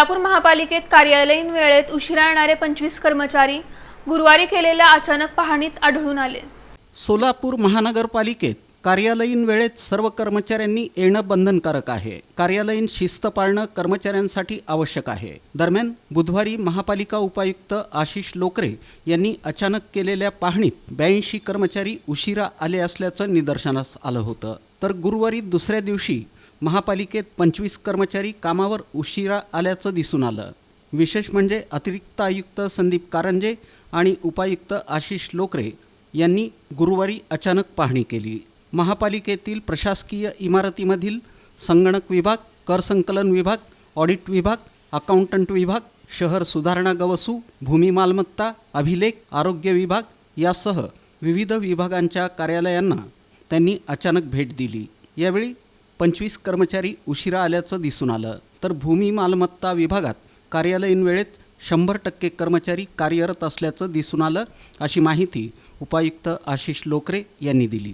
सोलापूर महापालिकेत कार्यालयीन वेळेत उशिरा येणारे पंचवीस कर्मचारी गुरुवारी केलेल्या अचानक पाहणीत आढळून आले. सोलापूर महानगरपालिकेत कार्यालयीन वेळेत सर्व कर्मचाऱ्यांनी येणं बंधनकारक आहे. कार्यालयीन शिस्त पाळणं कर्मचाऱ्यांसाठी आवश्यक आहे. दरम्यान बुधवारी महापालिका उपायुक्त आशिष लोकरे यांनी अचानक केलेल्या पाहणीत ब्याऐंशी कर्मचारी उशिरा आले असल्याचं निदर्शनास आलं होतं. तर गुरुवारी दुसऱ्या दिवशी महापालिकेत पंचवीस कर्मचारी कामावर उशिरा आल्याचं दिसून आलं. विशेष म्हणजे अतिरिक्त आयुक्त संदीप कारंजे आणि उपायुक्त आशिष लोकरे यांनी गुरुवारी अचानक पाहणी केली. महापालिकेतील प्रशासकीय इमारतीमधील संगणक विभाग कर संकलन विभाग ऑडिट विभाग अकाउंटंट विभाग शहर सुधारणा गवसू भूमी मालमत्ता अभिलेख आरोग्य विभाग यासह विविध विभागांच्या कार्यालयांना त्यांनी अचानक भेट दिली. यावेळी पंचवीस कर्मचारी उशिरा आल्याचं दिसून आलं. तर भूमी मालमत्ता विभागात कार्यालयीन वेळेत शंभर टक्के कर्मचारी कार्यरत असल्याचं दिसून आलं अशी माहिती उपायुक्त आशिष लोकरे यांनी दिली.